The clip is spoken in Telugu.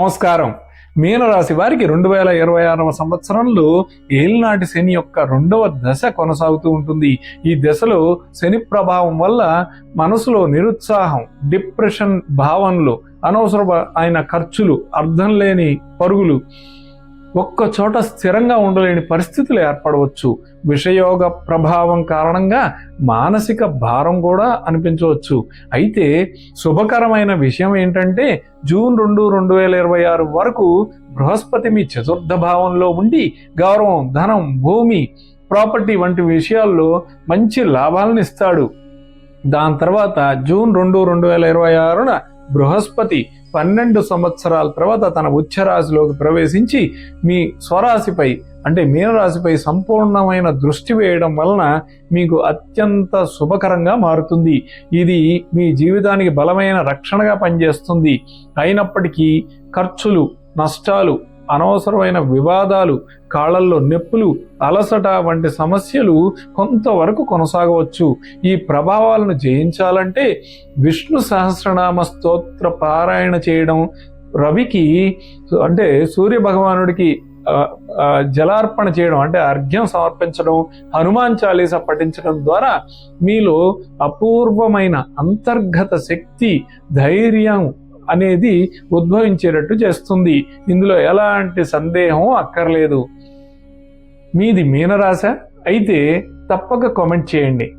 నమస్కారం. మీనరాశి వారికి రెండు వేల ఇరవై ఆరవ సంవత్సరంలో ఏలినాటి శని యొక్క రెండవ దశ కొనసాగుతూ ఉంటుంది. ఈ దశలో శని ప్రభావం వల్ల మనసులో నిరుత్సాహం డిప్రెషన్ భావనలు అనవసర అయిన ఖర్చులు అర్థం లేని పరుగులు ఒక్క చోట స్థిరంగా ఉండలేని పరిస్థితులు ఏర్పడవచ్చు. విషయోగ ప్రభావం కారణంగా మానసిక భారం కూడా అనిపించవచ్చు. అయితే శుభకరమైన విషయం ఏంటంటే జూన్ రెండు రెండు వేల ఇరవై ఆరు వరకు బృహస్పతి మీ చతుర్థ భావంలో ఉండి గౌరవం ధనం భూమి ప్రాపర్టీ వంటి విషయాల్లో మంచి లాభాలను ఇస్తాడు. దాని తర్వాత జూన్ రెండు రెండు వేల ఇరవై ఆరున బృహస్పతి పన్నెండు సంవత్సరాల తర్వాత తన ఉచ్చరాశిలోకి ప్రవేశించి మీ స్వరాశిపై అంటే మీనరాశిపై సంపూర్ణమైన దృష్టి వేయడం వలన మీకు అత్యంత శుభకరంగా మారుతుంది. ఇది మీ జీవితానికి బలమైన రక్షణగా పనిచేస్తుంది. అయినప్పటికీ ఖర్చులు నష్టాలు అనవసరమైన వివాదాలు కాళ్ళల్లో నొప్పులు అలసట వంటి సమస్యలు కొంతవరకు కొనసాగవచ్చు. ఈ ప్రభావాలను జయించాలంటే విష్ణు సహస్రనామ స్తోత్ర పారాయణ చేయడం రవికి అంటే సూర్య భగవానుడికి జలార్పణ చేయడం అంటే అర్ఘ్యం సమర్పించడం హనుమాన్ చాలీస పఠించడం ద్వారా మీలో అపూర్వమైన అంతర్గత శక్తి ధైర్యం అనేది ఉద్భవించేటట్టు చేస్తుంది. ఇందులో ఎలాంటి సందేహం అక్కర్లేదు. మీది మీనరాశ? అయితే తప్పక కామెంట్ చేయండి.